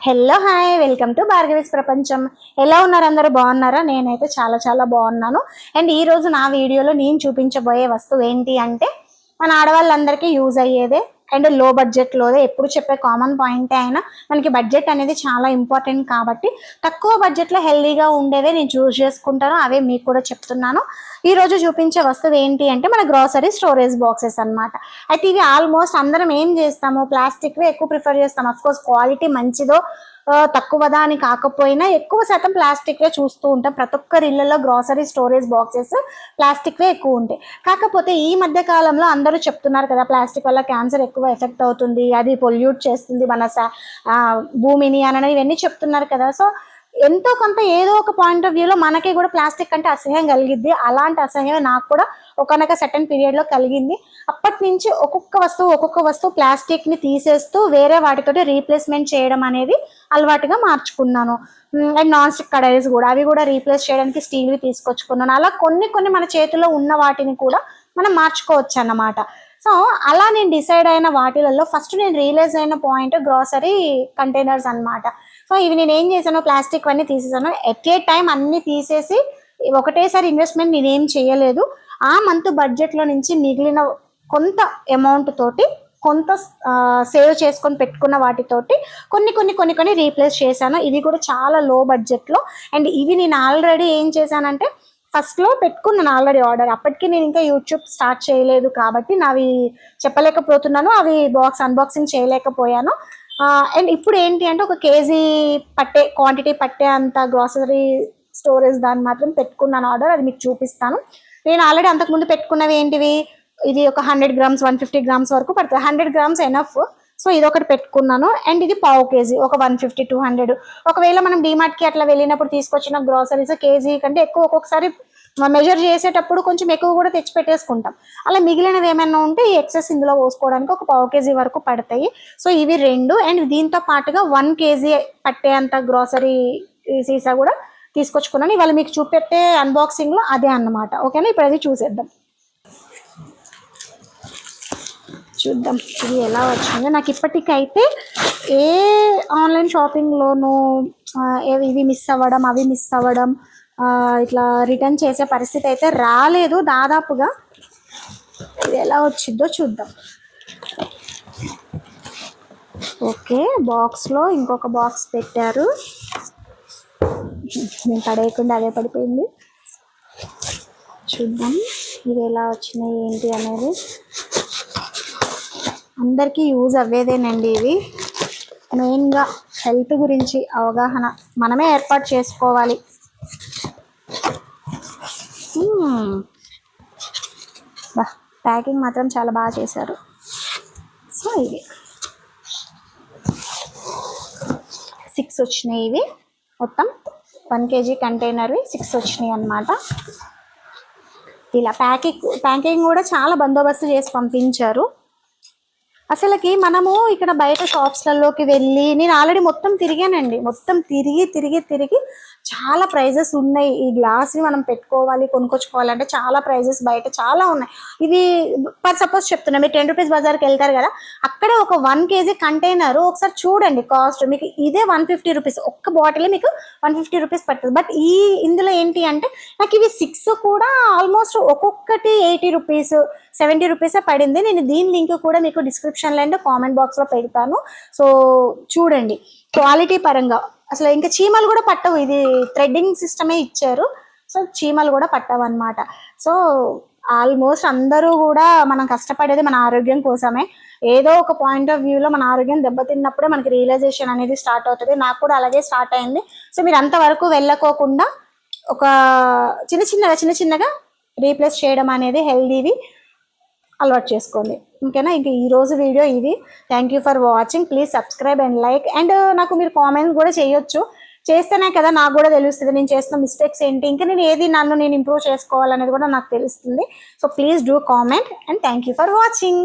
Hello hi welcome to Bhargavi's ప్రపంచం. ఎలా ఉన్నారు అందరూ? బాగున్నారా? నేనైతే చాలా చాలా బాగున్నాను. అండ్ ఈరోజు నా వీడియోలో నేను చూపించబోయే వస్తువు ఏంటి అంటే మన ఆడవాళ్ళందరికీ యూజ్ అయ్యేదే అండ్లో బడ్జెట్లోదే ఎప్పుడు చెప్పే కామన్ పాయింటే అయినా మనకి బడ్జెట్ అనేది చాలా ఇంపార్టెంట్ కాబట్టి తక్కువ బడ్జెట్లో హెల్దీగా ఉండేవే నేను చూస్ చేసుకుంటాను. అవే మీకు కూడా చెప్తున్నాను. ఈ రోజు చూపించే వస్తువు ఏంటి అంటే మన గ్రోసరీ స్టోరేజ్ బాక్సెస్ అన్నమాట. అయితే ఇవి ఆల్మోస్ట్ అందరం ఏం చేస్తాము? ప్లాస్టిక్వే ఎక్కువ ప్రిఫర్ చేస్తాం. అఫ్ కోర్స్ క్వాలిటీ మంచిదో తక్కువదా అని కాకపోయినా ఎక్కువ శాతం ప్లాస్టిక్వే చూస్తూ ఉంటాం. ప్రతి ఒక్కరి ఇళ్ళలో గ్రాసరీ స్టోరేజ్ బాక్సెస్ ప్లాస్టిక్వే ఎక్కువ ఉంటాయి. కాకపోతే ఈ మధ్య కాలంలో అందరూ చెప్తున్నారు కదా ప్లాస్టిక్ వల్ల క్యాన్సర్ ఎక్కువ ఎఫెక్ట్ అవుతుంది అది పొల్యూట్ చేస్తుంది మన భూమిని అని ఇవన్నీ చెప్తున్నారు కదా. సో ఎంతో కొంత ఏదో ఒక పాయింట్ ఆఫ్ వ్యూలో మనకి కూడా ప్లాస్టిక్ అంటే అసహ్యం కలిగిద్ది. అలాంటి అసహ్యం నాకు కూడా ఒకనొక సెకండ్ పీరియడ్లో కలిగింది. అప్పటి నుంచి ఒక్కొక్క వస్తువు ఒక్కొక్క వస్తువు ప్లాస్టిక్ని తీసేస్తూ వేరే వాటితోటి రీప్లేస్మెంట్ చేయడం అనేది అలవాటుగా మార్చుకున్నాను. అండ్ నాన్ స్టిక్ కడాయిస్ కూడా అవి కూడా రీప్లేస్ చేయడానికి స్టీల్వి తీసుకొచ్చుకున్నాను. అలా కొన్ని కొన్ని మన చేతిలో ఉన్న వాటిని కూడా మనం మార్చుకోవచ్చు అన్నమాట సో అలా నేను డిసైడ్ అయిన వాటిలలో ఫస్ట్ నేను రియలైజ్ అయిన పాయింట్ గ్రాసరీ కంటైనర్స్ అన్నమాట. సో ఇవి నేను ఏం చేశాను ప్లాస్టిక్ అన్నీ తీసేసాను ఎట్ ఏ టైం అన్ని తీసేసి ఒకటేసారి ఇన్వెస్ట్మెంట్ నేనేం చేయలేదు. ఆ మంత్ బడ్జెట్లో నుంచి మిగిలిన కొంత అమౌంట్ తోటి కొంత సేవ్ చేసుకొని పెట్టుకున్న వాటితోటి కొన్ని కొన్ని కొన్ని కొన్ని రీప్లేస్ చేశాను. ఇవి కూడా చాలా లో. బడ్జెట్లో అండ్ ఇవి నేను ఆల్రెడీ ఏం చేశానంటే ఫస్ట్లో పెట్టుకున్నాను ఆల్రెడీ ఆర్డర్. అప్పటికి నేను ఇంకా యూట్యూబ్ స్టార్ట్ చేయలేదు కాబట్టి నావి చెప్పలేకపోతున్నాను. అవి బాక్స్ అన్బాక్సింగ్ చేయలేకపోయాను. అండ్ ఇప్పుడు ఏంటి అంటే ఒక కేజీ పట్టే క్వాంటిటీ పట్టే అంత గ్రాసరీ స్టోరేజ్ దాన్ని మాత్రం పెట్టుకున్నాను ఆర్డర్. అది మీకు చూపిస్తాను. నేను ఆల్రెడీ అంతకుముందు పెట్టుకున్నవి ఏంటివి? ఇది ఒక hundred grams one fifty grams వరకు పడుతుంది. హండ్రెడ్ గ్రామ్స్ ఎనఫ్ సో ఇది ఒకటి పెట్టుకున్నాను. అండ్ ఇది పావు కేజీ ఒక వన్ ఫిఫ్టీ టూ హండ్రెడ్. ఒకవేళ మనం డిమార్ట్కి అట్లా వెళ్ళినప్పుడు తీసుకొచ్చిన గ్రాసరీస్ కేజీ కంటే ఎక్కువ ఒక్కొక్కసారి మెజర్ చేసేటప్పుడు కొంచెం ఎక్కువ కూడా తెచ్చి పెట్టేసుకుంటాం. అలా మిగిలినవి ఏమైనా ఉంటే ఈ ఎక్సెస్ ఇందులో పోసుకోవడానికి ఒక పావు కేజీ వరకు పడతాయి. సో ఇవి రెండు అండ్ దీంతో పాటుగా వన్ కేజీ పట్టేంత గ్రాసరీ సీసా కూడా తీసుకొచ్చుకున్నాను. ఇవాళ మీకు చూపెట్టే అన్బాక్సింగ్లో అదే అన్నమాట. ఓకేనా? ఇప్పుడు అది చూసేద్దాం. చూద్దాం. ఇది ఎలా వచ్చిందో. నాకు ఇప్పటికైతే ఏ ఆన్లైన్ షాపింగ్లోనూ ఇవి మిస్ అవ్వడం అవి మిస్ అవ్వడం ఇట్లా రిటర్న్ చేసే పరిస్థితి అయితే రాలేదు దాదాపుగా. ఇది ఎలా వచ్చిందో చూద్దాం. ఓకే బాక్స్లో ఇంకొక బాక్స్ పెట్టారు. నేను పడేయకుండా అదే పడిపోయింది. చూద్దాం ఇవి ఎలా వచ్చినాయి ఏంటి అనేది. అందరికీ యూజ్ అవ్వేదేనండి ఇవి. మెయిన్గా హెల్త్ గురించి అవగాహన మనమే ఏర్పాటు చేసుకోవాలి. ప్యాకింగ్ మాత్రం చాలా బాగా చేశారు. సో ఇవి. సిక్స్ వచ్చినాయి ఇవి. మొత్తం వన్ కేజీ కంటైనర్వి సిక్స్ వచ్చినాయి అన్నమాట. ఇలా ప్యాకింగ్ ప్యాకింగ్ కూడా చాలా బందోబస్తు చేసి పంపించారు. అసలుకి మనము ఇక్కడ బయట షాప్స్లలోకి వెళ్ళి నేను ఆల్రెడీ మొత్తం తిరిగానండి. మొత్తం తిరిగి తిరిగి తిరిగి చాలా ప్రైజెస్ ఉన్నాయి. ఈ గ్లాస్ని మనం పెట్టుకోవాలి కొనుక్కొచ్చుకోవాలంటే చాలా ప్రైజెస్ బయట చాలా ఉన్నాయి. ఇది ఫర్ సపోజ్ చెప్తున్నా మీరు టెన్ రూపీస్ బజార్కి వెళ్తారు కదా అక్కడే ఒక వన్ కేజీ కంటైనర్ ఒకసారి చూడండి కాస్ట్. మీకు ఇదే వన్ ఫిఫ్టీ రూపీస్ ఒక్క బాటిల్ మీకు వన్ ఫిఫ్టీ రూపీస్ పడుతుంది. బట్ ఈ ఇందులో ఏంటి అంటే నాకు ఇవి సిక్స్ కూడా ఆల్మోస్ట్ ఒక్కొక్కటి ఎయిటీ రూపీస్ సెవెంటీ రూపీసే పడింది. నేను దీని లింక్ కూడా మీకు డిస్క్రిప్షన్లో అండ్ కామెంట్ బాక్స్లో పెడతాను. సో చూడండి. క్వాలిటీ పరంగా. అసలు ఇంకా చీమలు కూడా పట్టవు. ఇది థ్రెడ్డింగ్ సిస్టమే ఇచ్చారు. సో చీమలు కూడా పట్టవు అనమాట సో ఆల్మోస్ట్ అందరూ కూడా మనం కష్టపడేది మన ఆరోగ్యం కోసమే. ఏదో ఒక పాయింట్ ఆఫ్ వ్యూలో మన ఆరోగ్యం దెబ్బతిన్నప్పుడే మనకి రియలైజేషన్ అనేది స్టార్ట్ అవుతుంది. నాకు కూడా అలాగే స్టార్ట్ అయింది. సో మీరు అంతవరకు వెళ్ళకోకుండా ఒక చిన్న చిన్నగా చిన్న చిన్నగా రీప్లేస్ చేయడం అనేది హెల్దీవి అలవాటు చేసుకోండి. ఇంకేనా? ఇంకా ఈరోజు వీడియో ఇది. Thank you for watching please subscribe and like and నాకు మీరు కామెంట్ కూడా చేయొచ్చు. చేస్తేనే కదా నాకు కూడా తెలుస్తుంది. నేను చేసిన మిస్టేక్స్ ఏంటి? ఇంకా నేను ఏది నన్ను నేను ఇంప్రూవ్ చేసుకోవాలనేది కూడా నాకు తెలుస్తుంది. So please do comment and thank you for watching